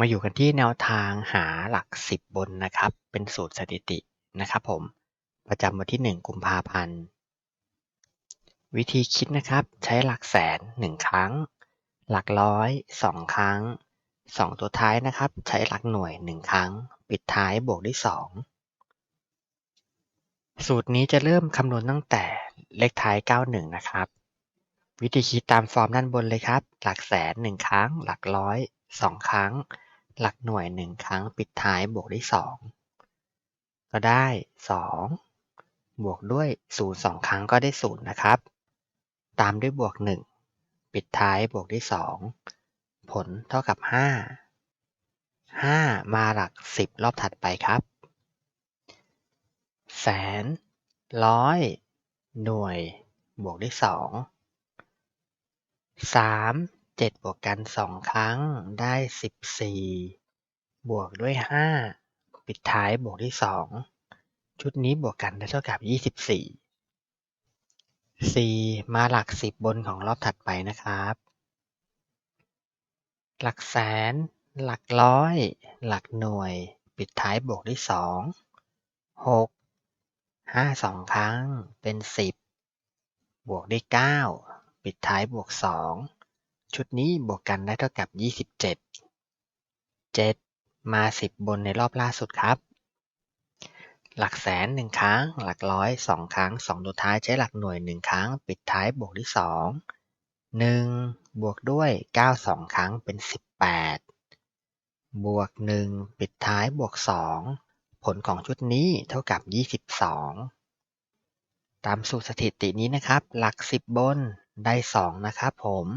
มาอยู่กันที่แนวทางหาหลักสิบบนนะครับ เป็นสูตรสถิตินะครับผม ประจำวันที่หนึ่งกุมภาพันธ์ วิธีคิดนะครับ ใช้หลักแสนหนึ่งครั้ง หลักร้อยสองครั้งสองตัวท้ายนะครับ ใช้หลักหน่วยหนึ่งครั้ง ปิดท้ายบวกด้วยสองสูตรนี้จะเริ่มคำนวณตั้งแต่เลขท้าย 91 นะครับ วิธีคิดตามฟอร์มด้านบนเลยครับ หลักแสนหนึ่งครั้ง หลักร้อยสองครั้ง หลักหน่วยหนึ่งครั้งปิดท้ายบวกด้วยสอง ก็ได้สองบวกด้วยศูนย์สองครั้งก็ได้ศูนย์นะครับ ตามด้วยบวกหนึ่งปิดท้ายบวกด้วยสองผลเท่ากับห้าห้ามาหลักสิบรอบถัดไปครับ แสน ร้อย หน่วย บวกด้วยสองสาม เจ็ดบวกกันสองครั้งได้สิบสี่บวกด้วยห้าปิดท้ายบวกด้วยสองชุดนี้บวกกันได้เท่ากับยี่สิบสี่สี่มาหลักสิบบนของรอบถัดไปนะครับ หลักแสน หลักร้อย หลักหน่วย ปิดท้ายบวกด้วยสองหกห้าสองครั้งเป็นสิบบวกด้วยเก้าปิดท้ายบวกสอง ชุดนี้บวกกันได้เท่ากับยี่สิบเจ็ดเจ็ดมาสิบบนในรอบล่าสุดครับ หลักแสนหนึ่งครั้ง หลักร้อยสองครั้งสองตัวท้ายใช้หลักหน่วยหนึ่งครั้ง ปิดท้ายบวกด้วยสองหนึ่งบวกด้วยเก้าสองครั้งเป็นสิบแปดบวกหนึ่งปิดท้ายบวกสองผลของชุดนี้เท่ากับยี่สิบสองตามสูตรสถิตินี้นะครับ หลักสิบบนได้สองนะครับผม